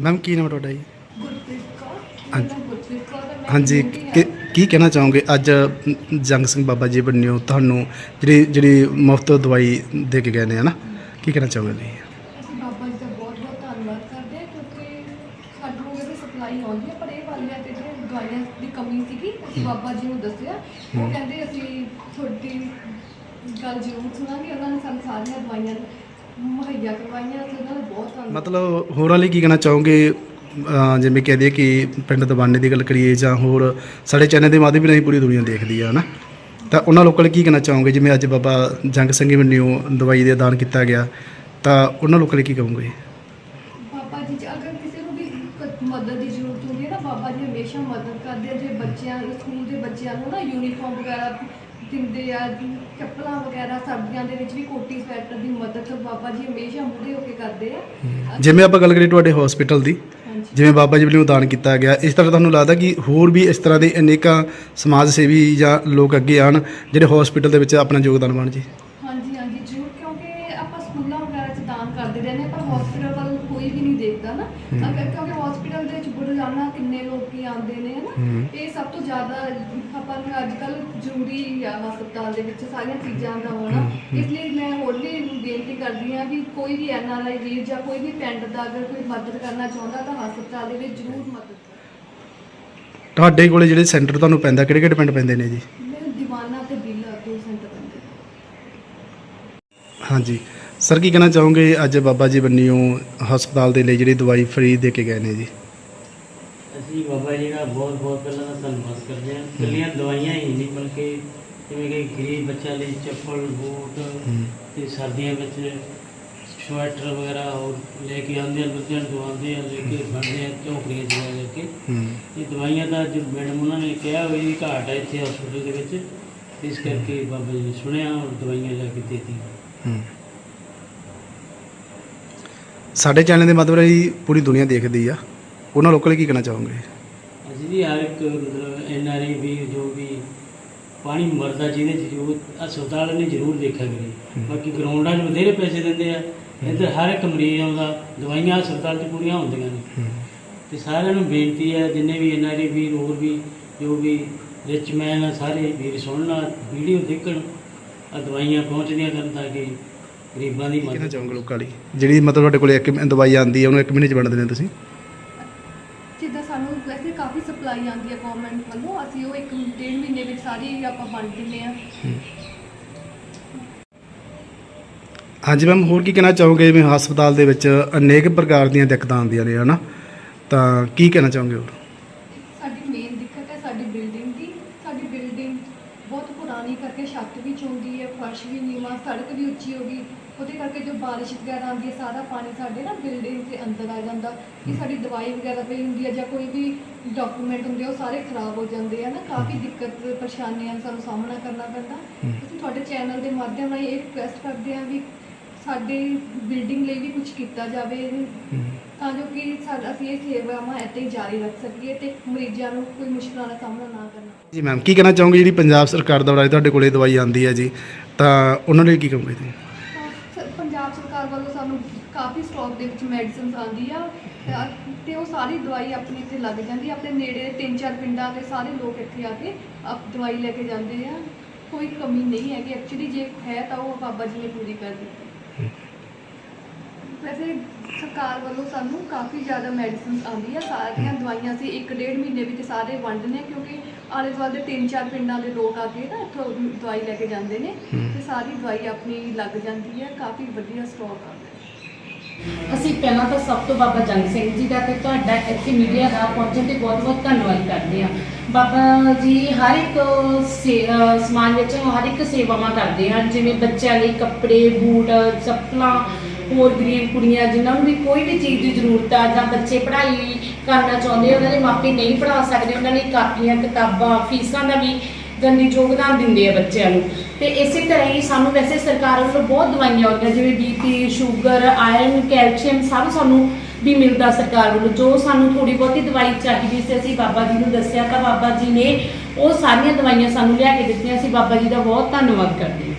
Ma'am ਕੀ ਨਾਮ ਤੁਹਾਡਾ ਜੀ? ਗੁਰਪ੍ਰੀਤ ਕੌਰ। ਹਾਂਜੀ। ਮੇਰਾ ਗੁਰਪ੍ਰੀਤ ਕੌਰ ਹੈ, ਮੈਂ ਹਾਂਜੀ ਬੇਟੀ ਹਾਂ। ਕਿ- ਕੀ ਕਹਿਣਾ ਚਾਹੋਗੇ? ਅੱਜ ਜੰਗ ਸਿੰਘ ਬਾਬਾ ਜੀ ਬੰਨਿਓ ਤੁਹਾਨੂੰ ਜਿਹੜੀ ਜਿਹੜੀ ਮੁਫਤ ਦਵਾਈ ਦੇ ਕੇ ਗਏ ਨੇ ਹਨਾ? ਕੀ ਕਹਿਣਾ ਚਾਹੋਗੇ ਜੀ ਅਸੀਂ ਬਾਬਾ ਜੀ ਦਾ ਬਹੁਤ ਬਹੁਤ ਧੰਨਵਾਦ ਕਰਦੇ ਹਾਂ ਕਿਉਂਕਿ ਸਾਨੂੰ ਇਹਦੀ ਸਪਲਾਈ ਆਉਂਦੀ ਹੈ ਪਰ ਇਹ ਵਾਲੀਆਂ ਤੇ ਜਿਹੜੇ ਦਵਾਈਆਂ ਦੀ ਕਮੀ ਸੀਗੀ ਅਸੀਂ ਬਾਬਾ ਜੀ ਨੂੰ ਦੱਸਿਆ। ਉਹ ਕਹਿੰਦੇ ਅਸੀਂ ਤੁਹਾਡੀ ਗੱਲ ਜ਼ਰੂਰ ਸੁਣਾਂਗੇ ਉਹਨਾਂ ਨੇ ਸਾਨੂੰ ਸਾਰੀਆਂ ਦਵਾਈਆਂ ਮੁਹੱਈਆ ਕਰਵਾਈਆਂ ਅਸੀਂ ਉਹਨਾਂ ਦਾ ਬਹੁਤ ਧੰਨਵਾਦ ਮਤਲਬ ਹੋਰਾਂ ਲਈ ਕੀ ਕਹਿਣਾ ਚਾਹੋਗੇ? ਅਹ ਜਿਵੇਂ ਕਹਿ ਦਈਏ ਕਿ ਪਿੰਡ ਦਵਾਨੇ ਦੀ ਗੱਲ ਕਰੀਏ ਜਾਂ ਹੋਰ ਸਾਡੇ ਚੈਨਲ ਦੇ ਮਾਧਿਅਮ ਰਾਹੀਂ ਪੂਰੀ ਦੁਨੀਆ ਦੇਖਦੀ ਆ ਹਨਾ? ਤਾਂ ਉਹਨਾਂ ਲੋਕਾਂ ਲਈ ਕੀ ਕਹਿਣਾ ਚਾਹੋਗੇ? ਜਿਵੇਂ ਅੱਜ ਬਾਬਾ ਜੰਗ ਸਿੰਘ ਬੰਨਿਓ ਦਵਾਈ ਦੇ ਦਾਨ ਕੀਤਾ ਗਿਆ ਤਾਂ ਉਹਨਾਂ ਲੋਕਾਂ ਲਈ ਕੀ ਕਹੋਗੇ? ਬਾਬਾ ਜੀ ਜੇ ਅਗਰ ਕਿਸੇ ਨੂੰ ਵੀ ਕ- ਮਦਦ ਦੀ ਜ਼ਰੂਰਤ ਹੁੰਦੀ ਹੈ ਨਾ ਬਾਬਾ ਜੀ ਹਮੇਸ਼ਾ ਮਦਦ ਕਰਦੇ ਆ। ਜੇ ਬੱਚਿਆਂ ਸਕੂਲ ਦੇ ਬੱਚਿਆਂ ਨੂੰ ਨਾ ਯੂਨੀਫਾਰਮ ਵਗੈਰਾ ਦਿੰਦੇ ਆ ਚੱਪਲਾਂ ਵਗੈਰਾ ਸਰਦੀਆਂ ਦੇ ਵਿੱਚ ਵੀ ਕੋਟੀ ਸਵੈਟਰ ਦੀ ਮਦਦ ਬਾਬਾ ਜੀ ਹਮੇਸ਼ਾ ਮੂਹਰੇ ਹੋ ਕੇ ਕਰਦੇ ਆ। ਜਿਵੇਂ ਆਪਾਂ ਗੱਲ ਕਰੀਏ ਤੁਹਾਡੇ ਹਸਪੀਟਲ ਦੀ ਜਿਵੇਂ ਬਾਬਾ ਜੀ ਵੱਲੋਂ ਦਾਨ ਕੀਤਾ ਗਿਆ ਇਸ ਤਰ੍ਹਾਂ ਤੁਹਾਨੂੰ ਲੱਗਦਾ ਕਿ ਹੋਰ ਵੀ ਇਸ ਤਰ੍ਹਾਂ ਦੇ ਅਨੇਕਾਂ ਸਮਾਜ ਸੇਵੀ ਜਾਂ ਲੋਕ ਅੱਗੇ ਆਣ ਜਿਹੜੇ ਹਸਪੀਟਲ ਦੇ ਵਿੱਚ ਆਪਣਾ ਯੋਗਦਾਨ ਪਾਉਣ ਜੀ ਹਾਂਜੀ ਹਾਂਜੀ ਜ਼ਰੂਰ ਕਿਉਂਕਿ ਆਪਾਂ ਸਕੂਲਾਂ ਵਗੈਰਾ 'ਚ ਦਾਨ ਕਰਦੇ ਰਹਿੰਦੇ ਹਾਂ, ਪਰ ਹਸਪੀਟਲ ਵੱਲ ਕੋਈ ਵੀ ਨਹੀਂ ਦੇਖਦਾ ਨਾ। ਅਗਰ ਕਿਉਂਕਿ ਹਸਪੀਟਲ ਦੇ ਵਿੱਚ ਰੋਜ਼ਾਨਾ ਕਿੰਨੇ ਲੋਕੀ ਆਉਂਦੇ ਨੇ। ਹਨਾ। ਇਹ ਸਭ ਤੋਂ ਜ਼ਿਆਦਾ ਆਪਾਂ ਨੂੰ ਅੱਜ ਕੱਲ ਜ਼ਰੂਰੀ ਆ ਹਸਪਤਾਲ ਦੇ ਵਿੱਚ ਸਾਰੀਆਂ ਚੀਜ਼ਾਂ ਦਾ ਹੋਣਾ। ਇਸ ਲਈ ਮੈਂ ਹੋਰ ਵੀ ਬੇਨਤੀ ਕਰਦੀ ਹਾਂ ਵੀ ਕੋਈ ਵੀ ਐਨਆਰਆਈ ਵੀਰ ਜਾਂ ਕੋਈ ਵੀ ਪਿੰਡ ਦਾ ਅਗਰ ਕੋਈ ਮਦਦ ਕਰਨਾ ਚਾਹੁੰਦਾ ਤਾਂ ਹਸਪਤਾਲ ਦੇ ਵਿੱਚ ਜ਼ਰੂਰ ਮਦਦ ਤੁਹਾਡੇ ਕੋਲੇ ਜਿਹੜੇ ਸੈਂਟਰ ਤੁਹਾਨੂੰ ਪੈਂਦਾ ਕਿਹੜੇ ਕਿਹੜੇ ਪਿੰਡ ਪੈਂਦੇ ਨੇ ਜੀ? ਮੇਰੇ ਦੀਵਾਨਾ ਤੇ ਬਿੱਲ ਦੋ ਸੈਂਟਰ ਬੰਦੇ ਹਾਂਜੀ। ਸਰ ਕੀ ਕਹਿਣਾ ਚਾਹੋਗੇ? ਅੱਜ ਬਾਬਾ ਜੀ ਬੰਨਿਓ ਹਸਪਤਾਲ ਦੇ ਲਈ ਜਿਹੜੀ ਦਵਾਈ ਫ੍ਰੀ ਦੇ ਕੇ ਗਏ ਨੇ ਜੀ। ਅਸੀਂ ਬਾਬਾ ਜੀ ਦਾ ਬਹੁਤ ਬਹੁਤ ਪਹਿਲਾਂ ਤਾਂ ਧੰਨਵਾਦ ਕਰਦੇ ਹਾਂ। ਇਕੱਲੀਆਂ ਦਵਾਈਆਂ ਹੀ ਨਹੀਂ ਬਲਕਿ ਜਿਵੇਂ ਕਿ ਗਰੀਬ ਬੱਚਿਆਂ ਲਈ ਚੱਪਲ ਬੂਟ ਤੇ ਸਰਦੀਆਂ ਵਿੱਚ ਸਵੈਟਰ ਵਗੈਰਾ ਹੋਰ ਲੈ ਕੇ ਆਉਂਦੇ ਆ ਬੱਚਿਆਂ ਨੂੰ ਦਵਾਉਂਦੇ ਆ ਲੈ ਕੇ ਬਣਦੇ ਆ ਝੋਪੜੀਆਂ ਚ ਲੈ ਕੇ। ਇਹ ਦਵਾਈਆਂ ਦਾ ਜੋ ਮੈਡਮ ਉਹਨਾਂ ਨੇ ਕਿਹਾ ਵੀ ਘਾਟ ਹੈ ਇੱਥੇ ਹਸਪੀਟਲ ਦੇ ਵਿੱਚ। ਇਸ ਕਰਕੇ ਬਾਬਾ ਜੀ ਨੇ ਸੁਣਿਆ ਔਰ ਦਵਾਈਆਂ ਲੈ ਕੇ ਦਿੱਤੀ ਹੂੰ। ਸਾਡੇ ਚੈਨਲ ਦੇ ਮਾਧਿਅਮ ਰਾਹੀਂ ਪੂਰੀ ਦੁਨੀਆ ਦੇਖਦੀ ਆ। ਉਹਨਾਂ ਲੋਕਾਂ ਲਈ ਕੀ ਕਹਿਣਾ ਚਾਹੋਗੇ? ਅਸੀਂ ਵੀ ਹਰ ਇੱਕ ਮਤਲਬ ਐਨ ਆਰ ਆਈ ਵੀ ਜੋ ਵੀ ਪਾਣੀ ਮਰਦਾ ਜਿਹਦੇ ਚ ਜੋ ਹਸਪਤਾਲ ਨੇ ਜ਼ਰੂਰ ਦੇਖਿਆ ਕਰੇ। ਬਾਕੀ ਗਰਾਊਂਡਾਂ 'ਚ ਬਥੇਰੇ ਪੈਸੇ ਦਿੰਦੇ ਆ ਇੱਧਰ ਹਰ ਇੱਕ ਮਰੀਜ਼ ਆਉਂਦਾ ਦਵਾਈਆਂ ਹਸਪਤਾਲ 'ਚ ਪੂਰੀਆਂ ਹੁੰਦੀਆਂ ਨੇ। ਤੇ ਸਾਰਿਆਂ ਨੂੰ ਬੇਨਤੀ ਹੈ ਜਿੰਨੇ ਵੀ ਐਨ ਆਰ ਆਈ ਵੀਰ ਹੋਰ ਵੀ ਜੋ ਵੀ ਰਿਚ ਮੈਨ ਆ ਸਾਰੇ ਵੀਰ ਸੁਣਨਾ ਵੀਡੀਓ ਦੇਖਣ ਆ ਦਵਾਈਆਂ ਪਹੁੰਚਦੀਆਂ ਕਰਨ ਤਾਂ ਕਿ ਗਰੀਬਾਂ ਦੀ ਕੀ ਕਹਿਣਾ ਮਦਦ ਚਾਹੋਗੇ ਲੋਕਾਂ ਲਈ ਜਿਹੜੀ ਮਤਲਬ ਤੁਹਾਡੇ ਕੋਲੇ ਇੱਕ ਦਵਾਈ ਆਉਂਦੀ ਹੈ ਉਹਨੂੰ ਇੱਕ ਮਹੀਨੇ ਚ ਵੰਡਦੇ ਨੇ ਤੁਸੀਂ? ਜਿੱਦਾਂ ਸਾਨੂੰ ਵੈਸੇ ਕਾਫੀ ਸਪਲਾਈ ਆਉਂਦੀ ਹੈ ਗਵਰਨਮੈਂਟ ਵੱਲੋਂ ਅਸੀਂ ਉਹ ਇੱਕ ਡੇਢ ਮਹੀਨੇ ਵਿੱਚ ਸਾਰੀ ਆਪਾਂ ਵੰਡ ਦਿੰਦੇ ਆ ਹਾਂਜੀ ਮੈਮ ਹੋਰ ਕੀ ਕਹਿਣਾ ਚਾਹੋਗੇ? ਜਿਵੇਂ ਹਸਪਤਾਲ ਦੇ ਵਿੱਚ ਅਨੇਕ ਪ੍ਰਕਾਰ ਦੀਆਂ ਦਿੱਕਤਾਂ ਆਉਂਦੀਆਂ ਨੇ ਹਨਾ? ਤਾਂ ਕੀ ਕਹਿਣਾ ਚਾਹੋਗੇ ਹੋਰ? ਸਾਡੀ ਮੇਨ ਦਿੱਕਤ ਹੈ ਸਾਡੀ ਬਿਲਡਿੰਗ ਦੀ। ਸਾਡੀ ਬਿਲਡਿੰਗ ਬਹੁਤ ਪੁਰਾਣੀ ਕਰਕੇ ਛੱਤ ਵੀ ਚੌਂਦੀ ਹੈ ਫਰਸ਼ ਵੀ ਨੀਵਾਂ ਸੜਕ ਵੀ ਉੱਚੀ ਹੋ ਗਈ। ਉਹਦੇ ਕਰਕੇ ਜੋ ਬਾਰਿਸ਼ ਵਗੈਰਾ ਆਉਂਦੀ ਹੈ ਸਾਰਾ ਪਾਣੀ ਸਾਡੇ ਨਾ ਬਿਲਡਿੰਗ ਦੇ ਅੰਦਰ ਆ ਜਾਂਦਾ ਕਿ ਸਾਡੀ ਦਵਾਈ ਵਗੈਰਾ ਪਈ ਹੁੰਦੀ ਹੈ ਜਾਂ ਕੋਈ ਵੀ ਡਾਕੂਮੈਂਟ ਹੁੰਦੇ ਉਹ ਸਾਰੇ ਖਰਾਬ ਹੋ ਜਾਂਦੇ ਆ ਨਾ ਕਾਫੀ ਦਿੱਕਤ ਪਰੇਸ਼ਾਨੀਆਂ ਸਾਨੂੰ ਸਾਹਮਣਾ ਕਰਨਾ ਪੈਂਦਾ। ਅਸੀਂ ਤੁਹਾਡੇ ਚੈਨਲ ਦੇ ਮਾਧਿਅਮ ਰਾਹੀਂ ਇਹ ਰਿਕੁਐਸਟ ਕਰਦੇ ਹਾਂ ਵੀ ਸਾਡੀ ਬਿਲਡਿੰਗ ਲਈ ਵੀ ਕੁਝ ਕੀਤਾ ਜਾਵੇ ਤਾਂ ਜੋ ਕਿ ਸਾਡਾ ਅਸੀਂ ਇਹ ਸੇਵਾਵਾਂ ਇੱਥੇ ਹੀ ਜਾਰੀ ਰੱਖ ਸਕੀਏ ਤੇ ਮਰੀਜ਼ਾਂ ਨੂੰ ਕੋਈ ਮੁਸ਼ਕਲਾਂ ਦਾ ਸਾਹਮਣਾ ਨਾ ਕਰਨਾ। ਜੀ ਮੈਮ ਕੀ ਕਹਿਣਾ ਚਾਹੋਗੇ ਜਿਹੜੀ ਪੰਜਾਬ ਸਰਕਾਰ ਦਾ ਵੱਲੋਂ ਤੁਹਾਡੇ ਕੋਲੇ ਦਵਾਈ ਆਉਂਦੀ ਹੈ ਜੀ ਤਾਂ ਉਹਨਾਂ ਲਈ ਕੀ ਕਹੋਗੇ ਤੁਸੀਂ? ਪੰਜਾਬ ਸਰਕਾਰ ਵੱਲੋਂ ਸਾਨੂੰ ਕਾਫੀ ਸਟਾਕ ਦੇ ਵਿੱਚ ਮੈਡੀਸਿਨਸ ਆਉਂਦੀ ਆ ਤੇ- ਤੇ ਉਹ ਸਾਰੀ ਦਵਾਈ ਆਪਣੀ ਇੱਥੇ ਲੱਗ ਜਾਂਦੀ ਆ। ਆਪਣੇ ਨੇੜੇ ਤਿੰਨ ਚਾਰ ਪਿੰਡਾਂ ਦੇ ਸਾਰੇ ਲੋਕ ਇੱਥੇ ਆ ਕੇ ਆਪ ਦਵਾਈ ਲੈ ਕੇ ਜਾਂਦੇ ਆ। ਕੋਈ ਕਮੀ ਨਹੀਂ ਹੈਗੀ। ਐਕਚੁਅਲੀ ਜੇ ਹੈ ਤਾਂ ਉਹ ਬਾਬਾ ਜੀ ਨੇ ਪੂਰੀ ਕਰ ਦਿੱਤੀ। ਵੈਸੇ ਸਰਕਾਰ ਵੱਲੋਂ ਸਾਨੂੰ ਕਾਫੀ ਜ਼ਿਆਦਾ ਮੈਡੀਸਿਨਸ ਆਉਂਦੀ ਆ ਸਾਰੀਆਂ ਦਵਾਈਆਂ ਅਸੀਂ ਇੱਕ ਡੇਢ ਮਹੀਨੇ ਵਿੱਚ ਸਾਰੇ ਵੰਡਦੇ ਹਾਂ ਕਿਉਂਕਿ ਆਲੇ ਦੁਆਲੇ ਦੇ ਤਿੰਨ ਚਾਰ ਪਿੰਡਾਂ ਦੇ ਲੋਕ ਆ ਕੇ ਨਾ ਇੱਥੋਂ ਦਵਾਈ ਲੈ ਕੇ ਜਾਂਦੇ ਨੇ ਤੇ ਸਾਰੀ ਦਵਾਈ ਆਪਣੀ ਲੱਗ ਜਾਂਦੀ ਹੈ ਕਾਫੀ ਵਧੀਆ ਸਟਾਕ ਆਉਂਦਾ ਅਸੀਂ ਪਹਿਲਾਂ ਤਾਂ ਸਭ ਤੋਂ ਬਾਬਾ ਜੰਗ ਸਿੰਘ ਜੀ ਦਾ ਤੇ ਤੁਹਾਡਾ ਇੱਥੇ ਮੀਡੀਆ ਦਾ ਪਹੁੰਚਣ ਤੇ ਬਹੁਤ-ਬਹੁਤ ਧੰਨਵਾਦ ਕਰਦੇ ਹਾਂ। ਬਾਬਾ ਜੀ ਹਰ ਇੱਕ ਸੇ- ਸਮਾਜ ਵਿੱਚ ਹਰ ਇੱਕ ਸੇਵਾਵਾਂ ਕਰਦੇ ਹਨ ਜਿਵੇਂ ਬੱਚਿਆਂ ਲਈ ਕੱਪੜੇ ਬੂਟ ਚੱਪਲਾਂ ਹੋਰ ਗਰੀਬ ਕੁੜੀਆਂ ਜਿਨ੍ਹਾਂ ਨੂੰ ਵੀ ਕੋਈ ਵੀ ਚੀਜ਼ ਦੀ ਜ਼ਰੂਰਤ ਆ ਜਾਂ ਬੱਚੇ ਪੜ੍ਹਾਈ ਕਰਨਾ ਚਾਹੁੰਦੇ ਉਹਨਾਂ ਦੇ ਮਾਪੇ ਨਹੀਂ ਪੜ੍ਹਾ ਸਕਦੇ, ਉਹਨਾਂ ਲਈ ਕਾਪੀਆਂ, ਕਿਤਾਬਾਂ, ਫੀਸਾਂ ਦਾ ਵੀ ਗੰਦੀ ਯੋਗਦਾਨ ਦਿੰਦੇ ਆ ਬੱਚਿਆਂ ਨੂੰ। ਤੇ ਇਸੇ ਤਰ੍ਹਾਂ ਹੀ ਸਾਨੂੰ ਵੈਸੇ ਸਰਕਾਰ ਵੱਲੋਂ ਬਹੁਤ ਦਵਾਈਆਂ ਆਉਂਦੀਆਂ ਜਿਵੇਂ ਬੀਪੀ ਸ਼ੂਗਰ ਆਇਰਨ ਕੈਲਸ਼ੀਅਮ ਸਭ ਸਾਨੂੰ ਵੀ ਮਿਲਦਾ ਸਰਕਾਰ ਵੱਲੋਂ। ਜੋ ਸਾਨੂੰ ਥੋੜੀ ਬਹੁਤੀ ਦਵਾਈ ਚਾਹੀਦੀ ਸੀ, ਅਸੀਂ ਬਾਬਾ ਜੀ ਨੂੰ ਦੱਸਿਆ ਤਾਂ ਬਾਬਾ ਜੀ ਨੇ ਉਹ ਸਾਰੀਆਂ ਦਵਾਈਆਂ ਸਾਨੂੰ ਲਿਆ ਕੇ ਦਿੱਤੀਆਂ। ਅਸੀਂ ਬਾਬਾ ਜੀ ਦਾ ਬਹੁਤ ਧੰਨਵਾਦ ਕਰਦੇ ਹਾਂ।